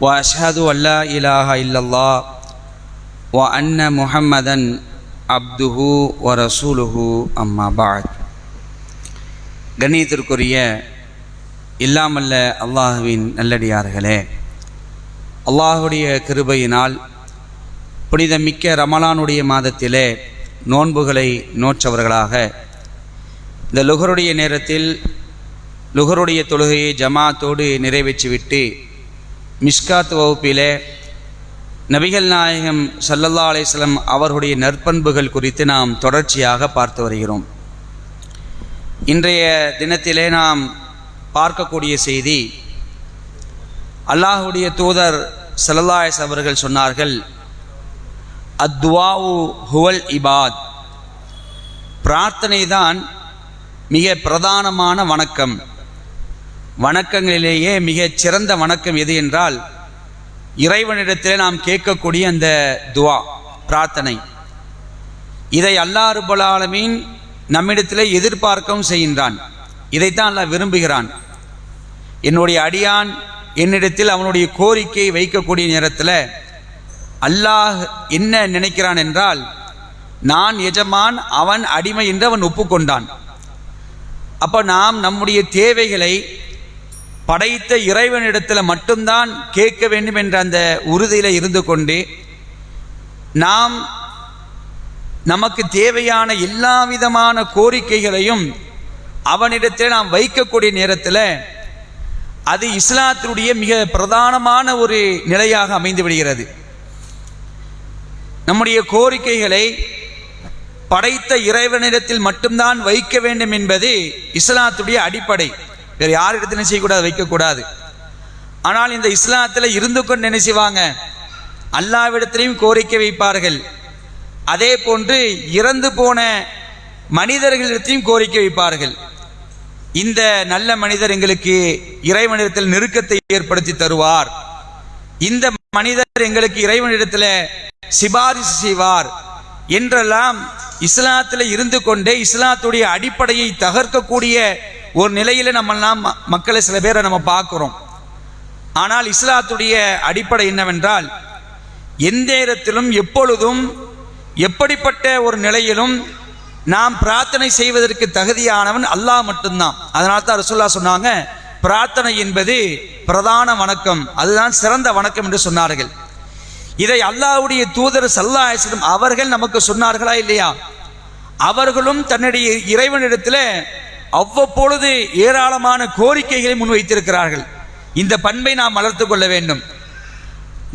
واشهد ان لا اله الا الله وان محمدا عبده ورسوله اما بعد கண்ணியத்திற்குரிய இல்லாமல்ல அல்லாஹுவின் நல்லடியார்களே அல்லாஹுடைய கிருபையினால் புனிதமிக்க ரமலானுடைய மாதத்திலே நோன்புகளை நோற்றவர்களாக இந்த லுகருடைய நேரத்தில் லுகருடைய தொழுகையை ஜமாத்தோடு நிறைவேற்றிவிட்டு மிஷ்காத் வகுப்பிலே நபிகள் நாயகம் சல்லல்லா அலிஸ்லம் அவர்களுடைய நற்பண்புகள் குறித்து நாம் தொடர்ச்சியாக பார்த்து வருகிறோம். இன்றைய தினத்திலே நாம் பார்க்கக்கூடிய செய்தி அல்லாஹுடைய தூதர் சல்லல்லாஸ் அவர்கள் சொன்னார்கள் அத்வாவு ஹுவல் இபாத். பிரார்த்தனை தான் மிக பிரதானமான வணக்கம். வணக்கங்களிலேயே மிகச் சிறந்த வணக்கம் எது என்றால் இறைவனிடத்தில் நாம் கேட்கக்கூடிய அந்த துவா பிரார்த்தனை. இதை அல்லாஹ் ரபுல் ஆலமீன் நம்மிடத்தில் எதிர்பார்க்கவும் செய்கின்றான். இதைத்தான் அல்லாஹ் விரும்புகிறான். என்னுடைய அடியான் என்னிடத்தில் அவனுடைய கோரிக்கை வைக்கக்கூடிய நேரத்தில் அல்லாஹ் என்ன நினைக்கிறான் என்றால் நான் எஜமான் அவன் அடிமை என்று அவன் ஒப்புக்கொண்டான். அப்போ நாம் நம்முடைய தேவைகளை படைத்த இறைவனிடத்தில் மட்டும்தான் கேட்க வேண்டும் என்ற அந்த உறுதியில் இருந்து கொண்டு நாம் நமக்கு தேவையான எல்லா விதமான கோரிக்கைகளையும் அவனிடத்தில் நாம் வைக்கக்கூடிய நேரத்தில் அது இஸ்லாத்தினுடைய மிக பிரதானமான ஒரு நிலையாக அமைந்து விடுகிறது. நம்முடைய கோரிக்கைகளை படைத்த இறைவனிடத்தில் மட்டும்தான் வைக்க வேண்டும் என்பது இஸ்லாத்துடைய அடிப்படை. வேறு யாரிடத்திலும் செய்யக்கூடாது? வைக்கக்கூடாது. ஆனால் இந்த இஸ்லாத்தில் இருந்து கொண்டு நினைச்சுவாங்க அல்லாவிடத்திலையும் கோரிக்கை வைப்பார்கள். அதே போன்று இறந்து போன மனிதர்களிடத்தையும் கோரிக்கை வைப்பார்கள். இந்த நல்ல மனிதர் எங்களுக்கு இறைவனிடத்தில் நெருக்கத்தை ஏற்படுத்தி தருவார். இந்த மனிதர் எங்களுக்கு இறைவனிடத்தில் சிபாரிசு செய்வார். என்றெல்லாம் இஸ்லாத்தில் இருந்து கொண்டே இஸ்லாத்துடைய அடிப்படையை தகர்க்கக்கூடிய ஒரு நிலையில் நம்மெல்லாம் மக்களை சில பேரை நம்ம பார்க்குறோம். ஆனால் இஸ்லாத்துடைய அடிப்படை என்னவென்றால் எந்த இடத்திலும் எப்பொழுதும் எப்படிப்பட்ட ஒரு நிலையிலும் நாம் பிரார்த்தனை செய்வதற்கு தகுதியானவன் அல்லாஹ் மட்டும்தான். அதனால தான் ரசுல்லா சொன்னாங்க பிரார்த்தனை என்பது பிரதான வணக்கம் அதுதான் சிறந்த வணக்கம் என்று சொன்னார்கள். இதை அல்லாவுடைய தூதர் சல்லாஹம் அவர்கள் நமக்கு சொன்னார்களா இல்லையா? அவர்களும் தன்னுடைய இறைவனிடத்தில் அவ்வப்பொழுது ஏராளமான கோரிக்கைகளை முன்வைத்திருக்கிறார்கள். இந்த பண்பை நாம் வளர்த்து கொள்ள வேண்டும்.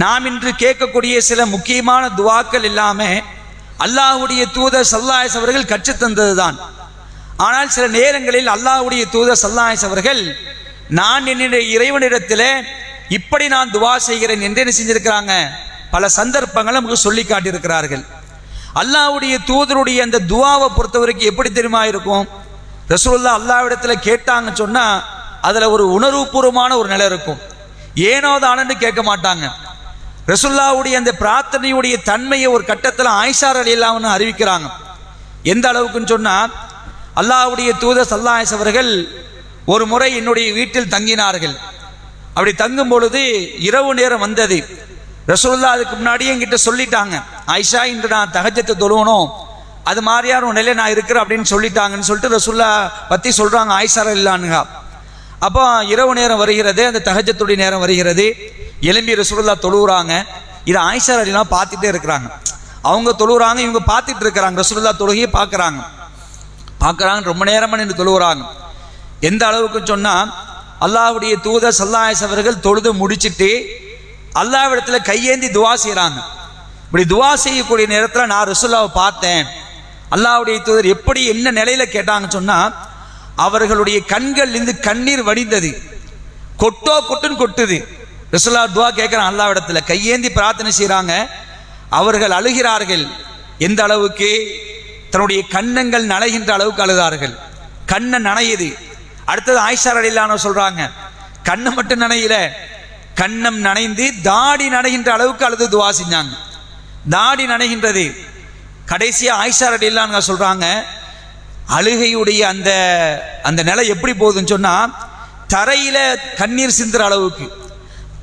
நாம் இன்று கேட்கக்கூடிய சில முக்கியமான துவாக்கள் இல்லாமல் அல்லாஹுடைய தூதர் சல்லாயஸ் அவர்கள் கற்றுத்தந்தது தான் ஆனால் சில நேரங்களில் அல்லாஹுடைய தூதர் சல்லாயஸ் அவர்கள் நான் என்னுடைய இறைவனிடத்தில் இப்படி நான் துவா செய்கிறேன் என்று என்ன செஞ்சிருக்கிறாங்க? பல சந்தர்ப்பங்களை நமக்கு சொல்லி காட்டியிருக்கிறார்கள். அல்லாஹுடைய தூதருடைய அந்த துவாவை பொறுத்தவரைக்கும் எப்படி தெரியுமா இருக்கும்? ரசூல்லா அல்லாவிடத்தில் கேட்டாங்க சொன்னால் அதில் ஒரு உணர்வுபூர்வமான ஒரு நிலை இருக்கும். ஏனோ தானன்னு கேட்க மாட்டாங்க. ரசுல்லாவுடைய அந்த பிரார்த்தனையுடைய தன்மையை ஒரு கட்டத்தில் ஆயிஷார் அலி இல்லாமன்னு அறிவிக்கிறாங்க. எந்த அளவுக்குன்னு சொன்னால் அல்லாவுடைய தூத சல்லாயஸ் அவர்கள் ஒரு முறை என்னுடைய வீட்டில் தங்கினார்கள். அப்படி தங்கும் பொழுது இரவு நேரம் வந்தது. ரசூல்லா அதுக்கு முன்னாடியே என்கிட்ட சொல்லிட்டாங்க ஆயிஷா இன்று நான் தகஜத்தை தொழுவணும். அது மாதிரியார் ஒரு நான் இருக்கிறேன் அப்படின்னு சொல்லிட்டாங்கன்னு சொல்லிட்டு ரசுல்லா பற்றி சொல்கிறாங்க ஆயிஷார் இல்லானுங்க அப்போ இரவு நேரம் வருகிறது அந்த தகஜத்துடைய நேரம் வருகிறது. எலும்பி ரசுல்லா தொழுகிறாங்க இது ஆயிஷார் அலிலாம் பார்த்துட்டே இருக்கிறாங்க. அவங்க தொழுகிறாங்க இவங்க பார்த்துட்டு இருக்கிறாங்க. ரசுல்லா தொழுகையை பார்க்குறாங்க. பார்க்குறாங்க ரொம்ப நேரமாக நின்று தொழுகிறாங்க எந்த அளவுக்கு சொன்னால் அல்லாஹுடைய தூதர் சல்லாயஸ் அவர்கள் தொழுது முடிச்சுட்டு அல்லாவிடத்தில் கையேந்தி துவா செய்கிறாங்க இப்படி துவா செய்யக்கூடிய நேரத்தில் நான் ரசுல்லாவை பார்த்தேன். அல்லாவுடைய தூதர் எப்படி என்ன நிலையில கேட்டாங்கன்னு சொன்னா அவர்களுடைய கண்கள் இருந்து கண்ணீர் வடிந்தது. கொட்டோ கொட்டுன்னு கொட்டுது. ரசுல்லா துவா கேட்குறான் அல்லாவிடத்துல கையேந்தி பிரார்த்தனை செய்கிறாங்க அவர்கள் அழுகிறார்கள். எந்த அளவுக்கு? தன்னுடைய கண்ணங்கள் நனைகின்ற அளவுக்கு அழுதார்கள். கண்ணை நனையுது. அடுத்தது ஆயிஷார் அடையிலான சொல்றாங்க கண்ணை மட்டும் நனையில. கண்ணம் நனைந்து தாடி நனைகின்ற அளவுக்கு அழுது துவா செஞ்சாங்க. தாடி நனைகின்றது. கடைசியாக ஆயிஷா அலிலான சொல்கிறாங்க அழுகையுடைய அந்த அந்த நிலை எப்படி போகுதுன்னு சொன்னால் தரையில் கண்ணீர் சிந்துற அளவுக்கு.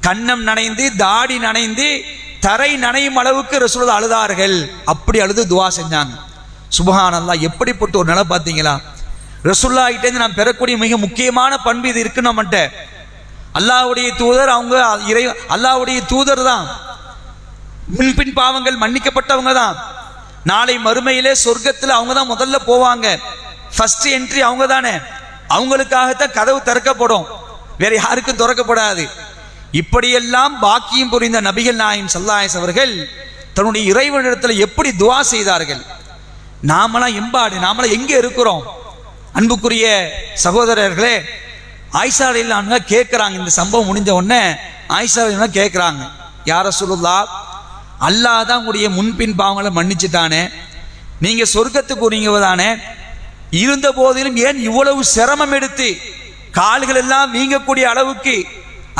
கண்ணம் நனைந்து தாடி நனைந்து தரை நனையும் அளவுக்கு ரசூல் அழுதார்கள். அப்படி அழுது துவா செஞ்சாங்க. சுபஹான் எப்படிப்பட்ட ஒரு நிலை பார்த்தீங்களா? ரசுல்லா கிட்டேருந்து நான் பெறக்கூடிய மிக முக்கியமான பண்பு இது இருக்கு நம்மகிட்ட. அல்லாஹ்வுடைய தூதர் அவங்க இறை அல்லாவுடைய தூதர் தான். முன்பின் பாவங்கள் மன்னிக்கப்பட்டவங்க தான். நாளை மறுமையிலே சொர்க்கத்தில் அவங்க தான் முதல்ல போவாங்க. ஃபர்ஸ்ட் என்ட்ரி அவங்க தானே அவங்களுக்காகத்தான் கதவு திறக்கப்படும். வேற யாருக்கும் திறக்கப்படாது. இப்படியெல்லாம் பாக்கியம் புரிந்த நபிகள் நாயம் சல்லாயஸ் அவர்கள் தன்னுடைய இறைவனிடத்தில் எப்படி துவா செய்தார்கள்? நாமெல்லாம் எம்பாடு நாமெல்லாம் எங்கே இருக்கிறோம்? அன்புக்குரிய சகோதரர்களே ஆயிஷா அலிலாங்க கேட்குறாங்க இந்த சம்பவம் முடிஞ்ச உடனே ஆயிஷா கேட்குறாங்க யார சொல்லுதா அல்லாஹ் தான் உங்களுடைய முன்பின் பாவங்களை மன்னிச்சுட்டானே. நீங்க சொர்க்கத்துக்கு உரியவ இருந்த போதிலும் ஏன் இவ்வளவு சிரமம் எடுத்து கால்கள் எல்லாம் வீங்கக்கூடிய அளவுக்கு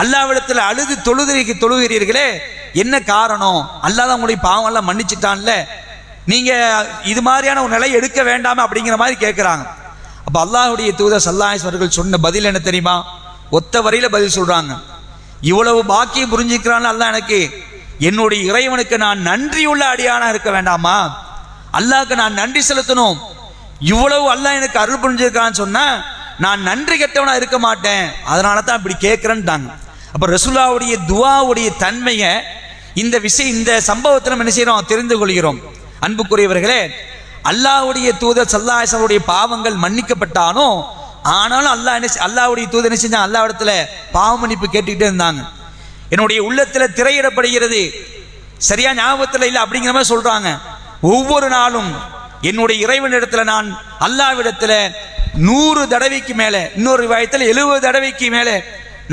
அல்லாவிடத்தில் அழுது தொழுகிறீங்க தொழுகிறீர்களே? என்ன காரணம்? அல்லாஹ் தான் உங்களுடைய பாவங்கள்லாம் மன்னிச்சுட்டான்ல. நீங்க இது மாதிரியான ஒரு நிலை எடுக்க வேண்டாம் அப்படிங்கிற மாதிரி கேட்குறாங்க அப்ப அல்லாஹுடைய தூதர் சல்லாஹர்கள் சொன்ன பதில் என்ன தெரியுமா? ஒத்த வரையில பதில் சொல்றாங்க. இவ்வளவு பாக்கியம் புரிஞ்சுக்கிறான்னு அல்லாஹ் எனக்கு என்னுடைய இறைவனுக்கு நான் நன்றியுள்ள அடியானா இருக்க வேண்டாமா? அல்லாவுக்கு நான் நன்றி செலுத்தணும். இவ்வளவு அல்லாஹ் எனக்கு அருள் புரிஞ்சிருக்கான்னு சொன்னா நான் நன்றி கெட்டவனா இருக்க மாட்டேன். அதனால தான் இப்படி கேட்கிறேன்ட்டாங்க அப்ப ரசுல்லாவுடைய துவாவுடைய தன்மையை இந்த விஷயம் இந்த சம்பவத்தில் நம்ம என்ன செய்யறோம் தெரிந்து கொள்கிறோம். அன்புக்குரியவர்களே அல்லாஹ்வுடைய தூதர் சல்லாஹனுடைய பாவங்கள் மன்னிக்கப்பட்டாலும் ஆனாலும் அல்லாஹ் என்ன அல்லாவுடைய தூதர் என்ன செஞ்சாங்க அல்லாஹ் பாவ மன்னிப்பு கேட்டுக்கிட்டே இருந்தாங்க. என்னுடைய உள்ளத்துல திரையிடப்படுகிறது. சரியா ஞாபகத்தில் இல்லை? அப்படிங்கிற மாதிரி சொல்றாங்க. ஒவ்வொரு நாளும் என்னுடைய இறைவனிடத்துல நான் அல்லாவிடத்துல நூறு தடவைக்கு மேல இன்னொரு வயத்தில் எழுபது தடவைக்கு மேல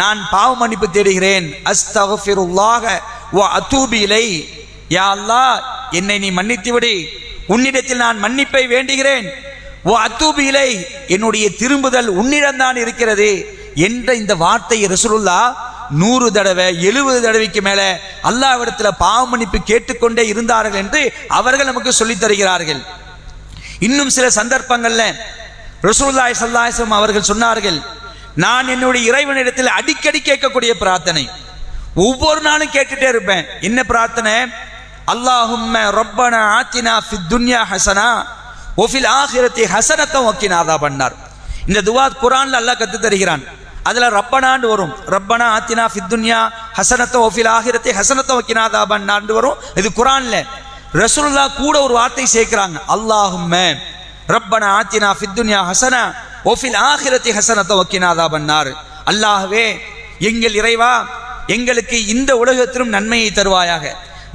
நான் பாவ மன்னிப்பு தேடுகிறேன். அஸ்தகஃபிருல்லாஹ வ அத்தூபி யா என்னை நீ மன்னித்து விடு. உன்னிடத்தில் நான் மன்னிப்பை வேண்டுகிறேன். ஓ அத்தூபிலை என்னுடைய திரும்புதல் உன்னிடம்தான் இருக்கிறது என்ற இந்த வார்த்தை ரசூலுல்லா நூறு தடவை எழுபது தடவைக்கு மேல அல்லாவிடத்தில் பாவ மன்னிப்பு கேட்டுக்கொண்டே இருந்தார்கள் என்று அவர்கள் நமக்கு சொல்லித் தருகிறார்கள். இன்னும் சில சந்தர்ப்பங்கள்ல ரசூல்லாய் ஸல்லல்லாஹு அவர்கள் சொன்னார்கள் நான் என்னுடைய இறைவனிடத்தில் அடிக்கடி கேட்கக்கூடிய பிரார்த்தனை. ஒவ்வொரு நாளும் கேட்டுட்டே இருப்பேன். என்ன பிரார்த்தனை? அல்லாஹும்ம ரொப்பன ஆத்தினா ஃபித் துன்யா ஹசனா ஒஃபில் ஆஹிரத்தி ஹசனத்தை ஒக்கினாதா பண்ணார் இந்த துவா குரான்ல அல்லாஹ் கத்து தருகிறான். அதுல ரப்பனாண்டு வரும். ரப்பனா ஆத்தினா ஃபித்துன்யா ஹசனத்தை ஒஃபில் ஆஹிரத்தி ஹசனத்தை ஒக்கினாதா தாபன்னாண்டு வரும். இது குரான்ல. ரசூல்லா கூட ஒரு வார்த்தை சேர்க்கிறாங்க. அல்லாஹும் ரப்பனா ஆத்தினா ஃபித்துன்யா ஹசன ஹசனா ஒஃபில் ஆஹிரத்தி ஹசனத்தை ஒக்கினாதா பண்ணார் அல்லாஹவே எங்கள் இறைவா எங்களுக்கு இந்த உலகத்திலும் நன்மையை தருவாயாக.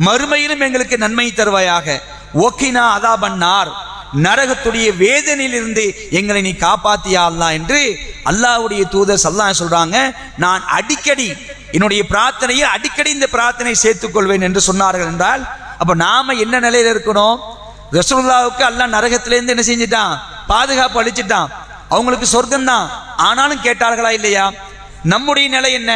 மறுமையிலும் எங்களுக்கு நன்மை தருவாயாக. ஒக்கினா அதா பண்ணார் நரகத்துடைய வேதனையிலிருந்து எங்களை நீ காப்பாத்தியா அல்லா என்று அல்லாஹ்வுடைய தூதர் சல்லா சொல்றாங்க. நான் அடிக்கடி என்னுடைய பிரார்த்தனையை அடிக்கடி இந்த பிரார்த்தனை சேர்த்துக் கொள்வேன் என்று சொன்னார்கள் என்றால் அப்ப நாம என்ன நிலையில இருக்கணும்? ரசூல்லாவுக்கு அல்லா நரகத்திலேருந்து என்ன செஞ்சிட்டான்? பாதுகாப்பு அளிச்சிட்டான். அவங்களுக்கு சொர்க்கம் தான் ஆனாலும் கேட்டார்களா இல்லையா? நம்முடைய நிலை என்ன?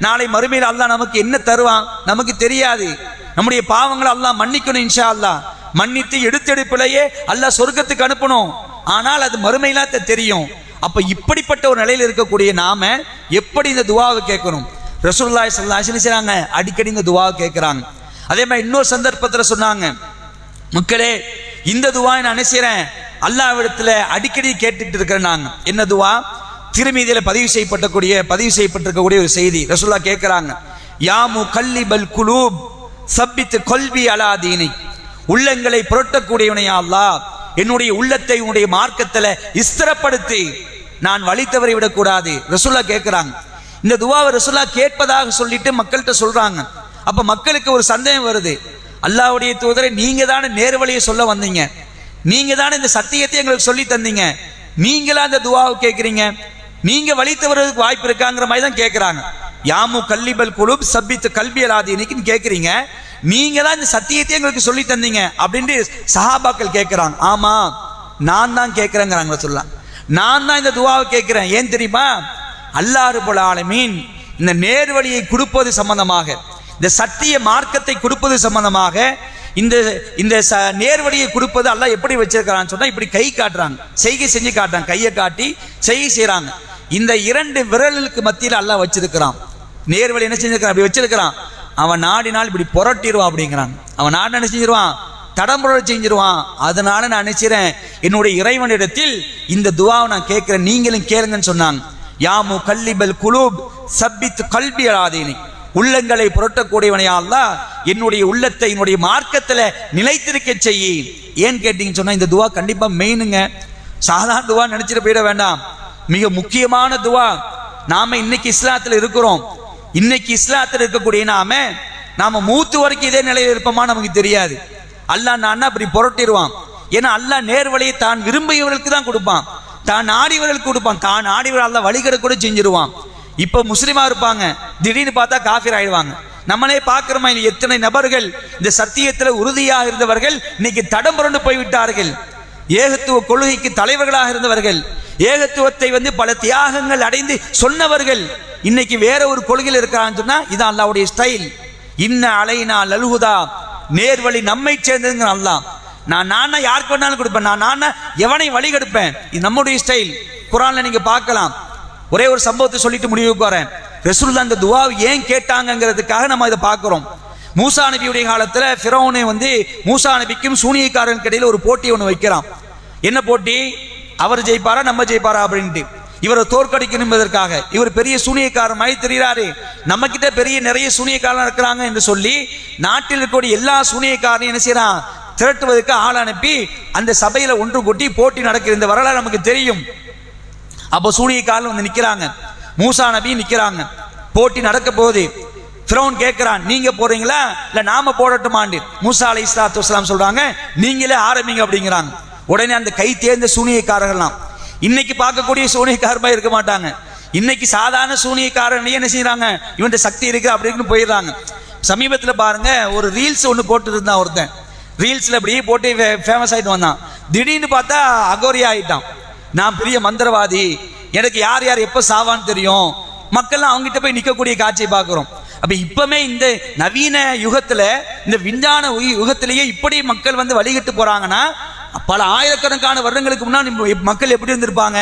நாளை மறுமையில் அல்லாஹ் நமக்கு என்ன தருவான்? நமக்கு தெரியாது. நம்முடைய பாவங்களை அல்லாஹ் மன்னிக்கணும் இன்ஷா அல்லாஹ். மன்னித்து எடுத்தெடுப்பிலேயே அல்ல சொர்க்கத்துக்கு அனுப்பணும். ஆனால் அது மறுமையிலாத்த தெரியும். அப்ப இப்படிப்பட்ட ஒரு நிலையில் இருக்கக்கூடிய நாம எப்படி இந்த துவாவை கேட்கணும்? ரசூலுல்லாஹி ஸல்லல்லாஹு செய்றாங்க அடிக்கடி இந்த துவாவை கேட்கிறாங்க. அதே மாதிரி இன்னொரு சந்தர்ப்பத்தில் சொன்னாங்க மக்களே இந்த துவா நான் நினைக்கிறேன் அல்லாவிடத்துல அடிக்கடி கேட்டுட்டு இருக்கிறேன் நாங்க. என்ன துவா? திருமீதியில பதிவு செய்யப்பட்டக்கூடிய பதிவு செய்யப்பட்டிருக்கக்கூடிய ஒரு செய்தி ரசூல்லா கேட்கிறாங்க யாமு கல்லிபல் குலூப் சப்பித்து கொல்வி அலாதீனி உள்ளங்களை புரட்டக்கூடியவனையா அல்லா? என்னுடைய உள்ளத்தை உன்னுடைய மார்க்கத்தில் இஸ்திரப்படுத்தி. நான் வழி தவறி விடக்கூடாது. ரசுல்லா கேட்குறாங்க இந்த துவாவை ரசுல்லா கேட்பதாக சொல்லிட்டு மக்கள்கிட்ட சொல்றாங்க. அப்ப மக்களுக்கு ஒரு சந்தேகம் வருது. அல்லாவுடைய தூதரை நீங்க தானே நேர் வழியை சொல்ல வந்தீங்க. நீங்க தானே இந்த சத்தியத்தை எங்களுக்கு சொல்லி தந்தீங்க. நீங்களா அந்த துவாவை கேட்குறீங்க நீங்க வழி தவறதுக்கு வாய்ப்பு இருக்காங்கிற மாதிரி தான் கேட்குறாங்க யாமு கல்லிபல் குழு சப்பித்து கல்வியலாதி இன்னைக்குன்னு கேட்குறீங்க நீங்க தான் இந்த சத்தியத்தை எங்களுக்கு சொல்லி தந்தீங்க அப்படின்ட்டு சஹாபாக்கள் கேட்குறாங்க ஆமா நான் தான் கேட்குறேங்கிறாங்க சொல்லலாம். நான் தான் இந்த துவாவை கேட்குறேன் ஏன் தெரியுமா? அல்லாறு போல ஆலமீன் இந்த நேர்வழியை கொடுப்பது சம்பந்தமாக இந்த சத்திய மார்க்கத்தை கொடுப்பது சம்பந்தமாக இந்த இந்த ச நேர்வழியை கொடுப்பது அல்லாஹ் எப்படி வச்சிருக்கிறான்னு சொன்னா இப்படி கை காட்டுறாங்க. செய்கை செஞ்சு காட்டுறாங்க. கையை காட்டி செய்கை செய்கிறாங்க இந்த இரண்டு விரலுக்கு மத்தியில் அல்லாஹ் வச்சிருக்கிறான். நேர்வழி என்ன செஞ்சிருக்கிறான்? அப்படி வச்சிருக்கிறான். அவன் நாடினால் இப்படி புரட்டிடுவான் அப்படிங்கிறான் அவன் நாடு என்ன செஞ்சிருவான்? செஞ்சிருவான். அதனால நான் நினைச்சிறேன் என்னுடைய இறைவனிடத்தில் இந்த துவாவை நான் கேட்கிறேன். நீங்களும் கேளுங்கன்னு சொன்னாங்க. யாமு கல்லிபல் குலூப் சப்பித்து கல்வி அழாதீனி. உள்ளங்களை புரட்டக்கூடியவனையா தான் என்னுடைய உள்ளத்தை என்னுடைய மார்க்கத்தில் நிலைத்திருக்க செய்யி. ஏன் கேட்டீங்கன்னு சொன்னால் இந்த துவா கண்டிப்பாக மெயினுங்க. சாதாரண துவா நினச்சிட்டு போயிட வேண்டாம். மிக முக்கியமான துவா. நாம இன்னைக்கு இஸ்லாத்தில் இருக்கிறோம். இன்னைக்கு இஸ்லாத்தில் இருக்கக்கூடிய நாம நாம மூத்து வரைக்கும் இதே நிலையில் இருப்போமா நமக்கு தெரியாது. அல்லாஹ் நான் அப்படி புரட்டிடுவான். ஏன்னா அல்லாஹ் நேர்வழியை தான் விரும்பியவர்களுக்கு தான் கொடுப்பான். தான் ஆடிவர்களுக்கு கொடுப்பான். தான் நாடியவர் அல்லாஹ் வழிகட கூட செஞ்சிருவான். இப்போ முஸ்லீமா இருப்பாங்க. திடீர்னு பார்த்தா காஃபிர் ஆயிடுவாங்க. நம்மளே பார்க்கிறோமா இன்னைக்கு எத்தனை நபர்கள் இந்த சத்தியத்தில் உறுதியாக இருந்தவர்கள் இன்னைக்கு தடம் புரண்டு போய்விட்டார்கள். ஏகத்துவ கொள்கைக்கு தலைவர்களாக இருந்தவர்கள். ஏகத்துவத்தை வந்து பல தியாகங்கள் அடைந்து சொன்னவர்கள் இன்னைக்கு வேற ஒரு கொள்கையில் இருக்கான்னு சொன்னா இது அல்லாவுடைய ஸ்டைல் இன்ன அலைனா லல்ஹுதா. நேர்வழி நம்மை சேர்ந்ததுங்க அல்லா நான் நானா யாருக்கு வேணாலும் கொடுப்பேன். நான் நானா எவனை வழி கெடுப்பேன். இது நம்முடைய ஸ்டைல் குரான்ல நீங்க பார்க்கலாம். ஒரே ஒரு சம்பவத்தை சொல்லிட்டு முடிவுக்கு வரேன். ரசூலுல்லாஹ் அந்த துவாவை ஏன் கேட்டாங்கங்கிறதுக்காக நம்ம இதை பார்க்குறோம். மூசா நபியுடைய காலத்துல ஃபிரோனை வந்து மூசா நபிக்கும் சூனியக்காரனுக்கு இடையில ஒரு போட்டி ஒன்று வைக்கிறான். என்ன போட்டி? அவர் ஜெயிப்பாரா நம்ம ஜெயிப்பாரா அப்படின்ட்டு. இவரை தோற்கடிக்கணும் என்பதற்காக. இவர் பெரிய சூனியக்காரன் மாதிரி தெரிகிறாரு. நம்ம கிட்ட பெரிய நிறைய சூனியக்காரன் இருக்கிறாங்க என்று சொல்லி நாட்டில் இருக்கக்கூடிய எல்லா சூனியக்காரனையும் என்ன செய்யறான்? திரட்டுவதற்கு ஆள் அனுப்பி அந்த சபையில ஒன்று கூட்டி போட்டி நடக்கிற இந்த வரலாறு நமக்கு தெரியும். அப்போ சூனியக்காரன் வந்து நிக்கிறாங்க. மூசா நபி நிக்கிறாங்க. போட்டி நடக்க போகுது. ஃபிரௌன் கேட்கிறான் நீங்க போறீங்களா? இல்ல நாம போடட்டுமாண்டு மூசா அலை இஸ்லாத்து சொல்றாங்க நீங்களே ஆரம்பிங்க அப்படிங்கிறாங்க. உடனே அந்த கை தேர்ந்த சூனியக்காரர்கள்லாம் இன்னைக்கு பார்க்கக்கூடிய சூனியக்காரமா இருக்க மாட்டாங்க. இன்னைக்கு சாதாரண சூனியக்காரன் என்ன செய்யறாங்க இவன்ட சக்தி இருக்கு அப்படின்னு போயிடுறாங்க. சமீபத்தில் பாருங்க ஒரு ரீல்ஸ் ஒன்று போட்டு இருந்தான் ஒருத்தன். ரீல்ஸில் அப்படியே போட்டு ஃபேமஸ் ஆகிட்டு வந்தான். திடீர்னு பார்த்தா அகோரியா ஆயிட்டான். நான் பெரிய மந்திரவாதி. எனக்கு யார் யார் எப்போ சாவான்னு தெரியும். மக்கள்லாம் அவங்ககிட்ட போய் நிற்கக்கூடிய காட்சியை பார்க்குறோம். அப்போ இப்பவுமே இந்த நவீன யுகத்தில் இந்த விஞ்ஞான உயி- யுகத்திலேயே இப்படி மக்கள் வந்து வழிகிட்டு போகிறாங்கன்னா பல ஆயிரக்கணக்கான வருடங்களுக்கு முன்னாடி மக்கள் எப்படி இருந்திருப்பாங்க?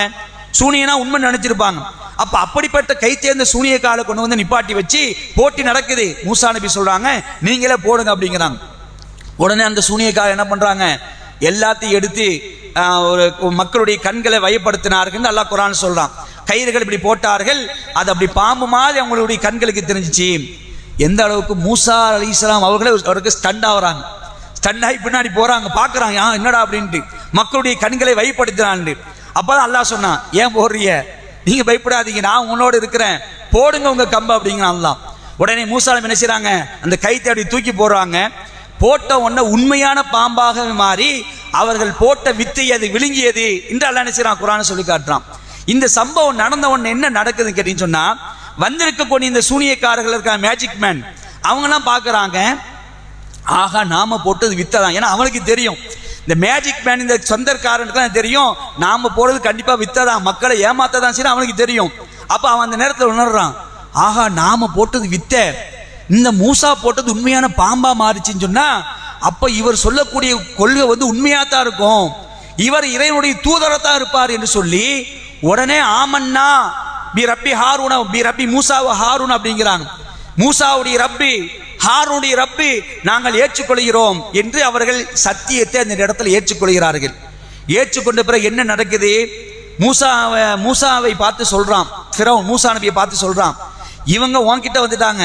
சூனியனா உண்மை நினைச்சிருப்பாங்க. அப்ப அப்படிப்பட்ட கை சேர்ந்த சூனிய காலை கொண்டு வந்து நிப்பாட்டி வச்சு போட்டி நடக்குது. மூசா நபி சொல்றாங்க நீங்களே போடுங்க அப்படிங்கிறாங்க. உடனே அந்த சூனியக்காரர் என்ன பண்றாங்க? எல்லாத்தையும் எடுத்து ஒரு மக்களுடைய கண்களை வயப்படுத்தினார்கள் அல்லாஹ் குரான் சொல்றான். கயிறுகள் இப்படி போட்டார்கள் அது அப்படி பாம்பு மாதிரி அவங்களுடைய கண்களுக்கு தெரிஞ்சிச்சு. எந்த அளவுக்கு மூசா அலி இஸ்லாம் அவர்களே அவருக்கு ஸ்டண்ட் ஆகுறாங்க. ஸ்டண்ட் பின்னாடி போறாங்க பாக்குறாங்க ஆ என்னடா? அப்படின்ட்டு. மக்களுடைய கண்களை வயப்படுத்தினான் அப்பதான் அல்லாஹ் சொன்னான் ஏன் போடுறிய நீங்க பயப்படாதீங்க நான் உன்னோடு இருக்கிறேன். போடுங்க உங்க கம்பு அப்படிங்கிறான் அல்லாம் உடனே மூசாலம் என்ன அந்த கைத்தை அப்படி தூக்கி போடுறாங்க. போட்ட உடனே உண்மையான பாம்பாக மாறி அவர்கள் போட்ட வித்து அது விழுங்கியது. என்று அல்ல என்ன செய்றான்? குரான் சொல்லி காட்டுறான். இந்த சம்பவம் நடந்த உடனே என்ன நடக்குதுன்னு கேட்டீங்கன்னு சொன்னா வந்திருக்கக்கூடிய இந்த சூனியக்காரர்கள் இருக்க மேஜிக் மேன் அவங்கெல்லாம் பார்க்குறாங்க ஆகா நாம போட்டது வித்தை தான் ஏன்னா அவனுக்கு தெரியும். இந்த மேஜிக் மேன் இந்த சொந்தக்காரனுக்கு தான் தெரியும். நாம போறது கண்டிப்பா வித்தை தான் மக்களை ஏமாத்த தான் சரி அவனுக்கு தெரியும். அப்ப அவன் அந்த நேரத்தில் உணர்றான். ஆகா நாம போட்டது வித்தை. இந்த மூசா போட்டது உண்மையான பாம்பா மாறிச்சுன்னு சொன்னா அப்ப இவர் சொல்லக்கூடிய கொள்கை வந்து உண்மையாக தான் இருக்கும். இவர் இறைவனுடைய தூதரத்தான் இருப்பார் என்று சொல்லி உடனே ஆமன்னா பி ரப்பி ஹாரூன பி ரப்பி மூசாவ ஹாரூன் அப்படிங்கிறாங்க. மூசாவுடைய ரப்பி ஹாருடைய ரப்பி நாங்கள் ஏற்றுக்கொள்கிறோம் என்று அவர்கள் சத்தியத்தை அந்த இடத்துல ஏற்றுக்கொள்கிறார்கள். ஏற்றுக்கொண்ட பிறகு என்ன நடக்குது? மூசாவை மூசாவை பார்த்து சொல்றான். ஃபிரௌன் மூசா நபியை பார்த்து சொல்றான். இவங்க உன்கிட்ட வந்துட்டாங்க.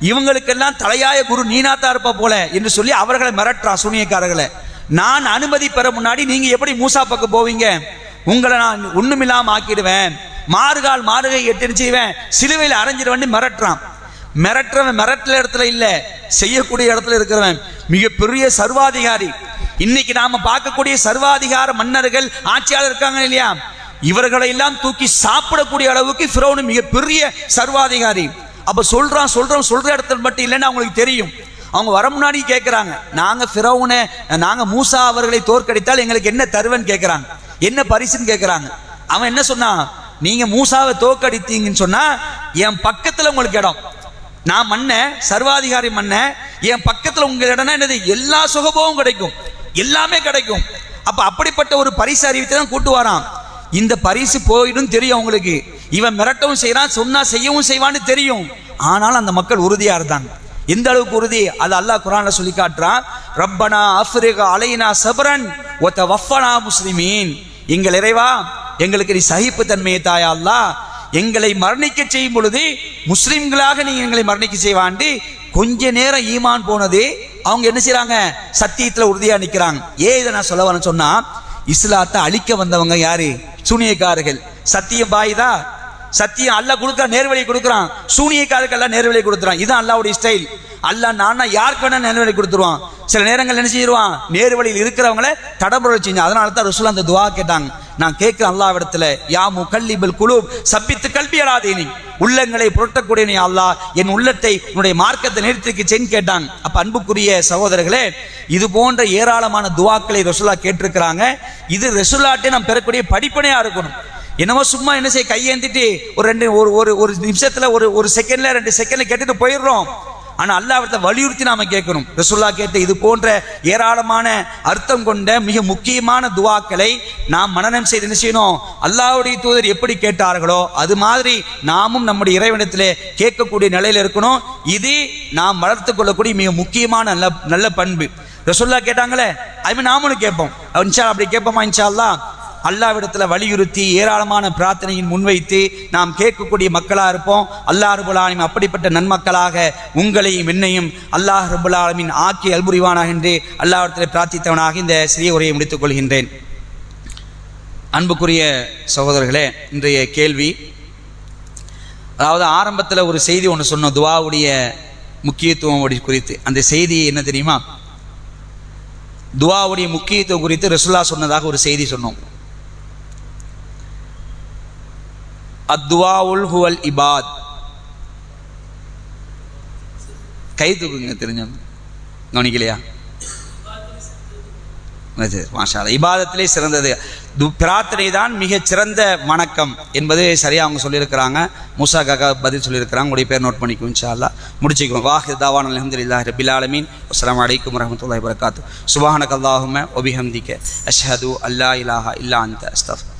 இவங்களுக்கெல்லாம் தலையாய குரு நீனாத்தா இருப்ப போல என்று சொல்லி அவர்களை மிரட்டுறான் சூனியக்காரர்களை. நான் அனுமதி பெற முன்னாடி நீங்க எப்படி மூசா பக்கம் போவீங்க? உங்களை நான் ஒண்ணுமில்லாம ஆக்கிடுவேன். மாறுகால் மாறுகை எட்டு செய்வேன் சிலுவையில் அரைஞ்சிடுவேன் மிரட்டுறான். மிரட்டுறவன் மிரட்டல இடத்துல இல்ல. செய்யக்கூடிய இடத்துல இருக்கிறவன். மிகப்பெரிய சர்வாதிகாரி. இன்னைக்கு நாம பார்க்கக்கூடிய சர்வாதிகார மன்னர்கள் ஆட்சியாளர் இருக்காங்க இல்லையா? இவர்களை எல்லாம் தூக்கி சாப்பிடக்கூடிய அளவுக்கு ஃபிரௌன் மிகப்பெரிய சர்வாதிகாரி. அப்ப சொல்றான் சொல்றோம் சொல்ற இடத்துல மட்டும் இல்லைன்னு அவங்களுக்கு தெரியும். அவங்க வர முன்னாடி கேட்குறாங்க நாங்க ஃபிரௌனை நாங்க மூசா அவர்களை தோற்கடித்தால் எங்களுக்கு என்ன தருவன் கேட்குறாங்க என்ன பரிசுன்னு கேட்குறாங்க அவன் என்ன சொன்னான்? நீங்க மூசாவை தோற்கடித்தீங்கன்னு சொன்னா என் பக்கத்துல உங்களுக்கு இடம். நான் மன்ன சர்வாதிகாரி மன்ன என் பக்கத்தில் உங்க இடம்னா என்னது? எல்லா சுகபோகம் கிடைக்கும். எல்லாமே கிடைக்கும். அப்ப அப்படிப்பட்ட ஒரு பரிசு அறிவித்து தான் கூட்டு வரான். இந்த பரிசு போயிடும் தெரியும் அவங்களுக்கு. இவன் மிரட்டவும் செய்யறான் சொன்னா செய்யவும் செய்வான்னு தெரியும். ஆனாலும் அந்த மக்கள் உறுதியா இருந்தாங்க. எந்த அளவுக்கு உறுதி? அது அல்லாஹ் குரான சொல்லி காட்டுறான். ரப்பனா அஃப்ரிகா அலைனா சபரன் ஒத்த வஃபனா முஸ்லிமீன். எங்கள் இறைவா எங்களுக்கு நீ சகிப்பு தன்மையை தாயா அல்லாஹ். எங்களை மரணிக்க செய்யும் பொழுது முஸ்லிம்களாக நீங்க எங்களை மரணிக்க செய்வாண்டு கொஞ்ச நேரம் ஈமான் போனது அவங்க என்ன செய்யறாங்க சத்தியத்துல உறுதியா நிக்கிறாங்க. ஏன் இதை நான் சொல்ல வரேன்னு சொன்னா இஸ்லாத்தை அழிக்க வந்தவங்க யாரு? சூனியக்காரர்கள். சத்தியம் பாய்தா? சத்தியம் அல்ல கொடுக்க நேர்வழி கொடுக்குறான். சூனியக்காரருக்கு எல்லாம் நேர்வழி கொடுத்துறான். இதுதான் அல்லாவுடைய ஸ்டைல் அல்ல நானா யாருக்கு வேணா நேர்வழி கொடுத்துருவான். சில நேரங்கள் என்ன செய்வான்? நேர்வழியில் இருக்கிறவங்கள தடபுரல் செஞ்சு அதனால தான் ரசூல் அந்த துவா கேட்டாங்க. நான் கேட்கிறேன் அல்லாஹ் யா முகல்லிபல் குழு சப்பித்து கல்வி அலாதேனி உள்ளங்களை புரட்டக்கூடிய நீ அல்லாஹ். என் உள்ளத்தை உன்னுடைய மார்க்கத்தை நிறுத்திக்கு சென்னு கேட்டாங்க அப்ப அன்புக்குரிய சகோதரர்களே இது போன்ற ஏராளமான துவாக்களை ரசுல்லா கேட்டிருக்கிறாங்க. இது ரசூலாட்டே நாம் பெறக்கூடிய படிப்பனையா இருக்கணும். என்னமோ சும்மா என்ன செய்ய கையேந்திட்டு ஒரு ரெண்டு ஒரு ஒரு ஒரு நிமிஷத்துல ஒரு ஒரு செகண்ட்ல ரெண்டு செகண்ட்ல கேட்டுட்டு போயிடுறோம். ஆனால் அல்லாஹ்விடத்தை வலியுறுத்தி நாம கேட்கணும். ரசுல்லா கேட்ட இது போன்ற ஏராளமான அர்த்தம் கொண்ட மிக முக்கியமான துவாக்களை நாம் மனனம் செய்து என்ன செய்யணும்? அல்லாவுடைய தூதர் எப்படி கேட்டார்களோ அது மாதிரி நாமும் நம்முடைய இறைவனத்தில் கேட்கக்கூடிய நிலையில் இருக்கணும். இது நாம் வளர்த்து கொள்ளக்கூடிய மிக முக்கியமான நல்ல நல்ல பண்பு. ரசுல்லா கேட்டாங்களே அது நாமளும் கேட்போம். இன்ஷா அப்படி கேட்போமா இன்ஷா அல்லா அல்லாவிடத்தில் வலியுறுத்தி ஏராளமான பிரார்த்தனையின் முன்வைத்து நாம் கேட்கக்கூடிய மக்களாக இருப்போம். அல்லாஹ் ரபுல் அப்படிப்பட்ட நன்மக்களாக உங்களையும் என்னையும் அல்லாஹ் ரபுல்லாலமின் ஆக்கி அல்புரிவானாக என்று அல்லாவிடத்தில் பிரார்த்தித்தவனாக இந்த சிறிய உரையை முடித்துக் கொள்கின்றேன். அன்புக்குரிய சகோதரர்களே இன்றைய கேள்வி. அதாவது ஆரம்பத்தில் ஒரு செய்தி ஒன்று சொன்னோம் துவாவுடைய முக்கியத்துவம் குறித்து. அந்த செய்தி என்ன தெரியுமா? துவாவுடைய முக்கியத்துவம் குறித்து ரசுல்லா சொன்னதாக ஒரு செய்தி சொன்னோம். அத்வாவுல் ஹுவல் இபாத். கை தூக்குங்க தெரிஞ்சவங்க கவனிக்கலையா? அது, இபாதத்திலே சிறந்தது. து- பிரார்த்தனை தான் மிகச் சிறந்த வணக்கம் என்பது சரியாக அவங்க சொல்லியிருக்கிறாங்க. மூசா காக்கா பதில் சொல்லியிருக்கிறாங்க. உடைய பேர் நோட் பண்ணிக்கும் இன்ஷா அல்லாஹ் முடிச்சுக்குவோம் வாஹி தாவான் அலமதுல்லாஹ் ரபில் ஆலமீன். அஸ்லாம் அலைக்கும் வரஹ்மத்துல்லாஹி வரகாத்து சுபான கல்லாஹும ஒபிஹம்திக அஷ்ஹது அல்லா இலாஹா இல்லா அந்த அஸ்தஃப்.